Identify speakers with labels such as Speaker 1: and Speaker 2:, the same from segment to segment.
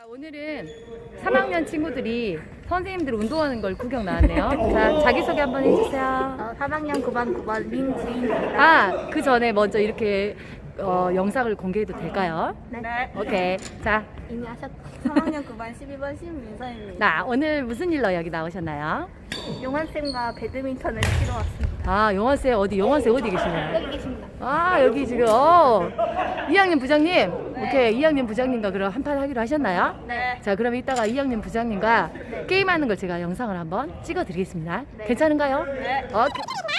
Speaker 1: 자, 오늘은 3학년 친구들이 선생님들 운동하는 걸 구경 나왔네요. 자, 자기소개 한번 해주세요.
Speaker 2: 어, 3학년 9반 9반 민주인입니다.
Speaker 1: 아, 그 전에 먼저 이렇게 어, 영상을 공개해도 될까요?
Speaker 2: 네.
Speaker 1: 오케이. 자,
Speaker 2: 이미 하셨. 3학년 9반 12반 신민서입니다.
Speaker 1: 나 오늘 무슨 일로 여기 나오셨나요?
Speaker 2: 용환쌤과 배드민턴을 치러 왔습니다.
Speaker 1: 아, 용원쌤 어디, 용원쌤 어디 계시나요?
Speaker 2: 여기 계십니다.
Speaker 1: 아, 여기 지금, 어. 2학년 부장님. 오케이, 2학년 부장님과 그럼 한판 하기로 하셨나요?
Speaker 2: 네.
Speaker 1: 자, 그럼 이따가 2학년 부장님과 게임하는 걸 제가 영상을 한번 찍어 드리겠습니다.
Speaker 2: 네.
Speaker 1: 괜찮은가요?
Speaker 2: 네.
Speaker 1: 오케이.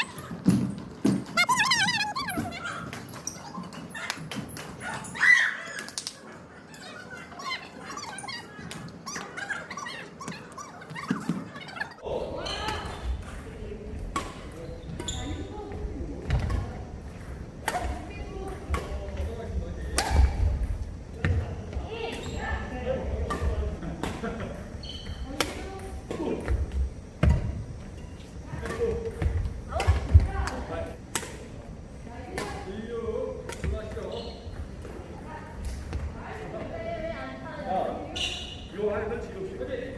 Speaker 3: 누나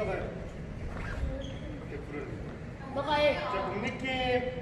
Speaker 3: 누나가 이렇게 부르는 너가 해. 자, 국립팀 블랙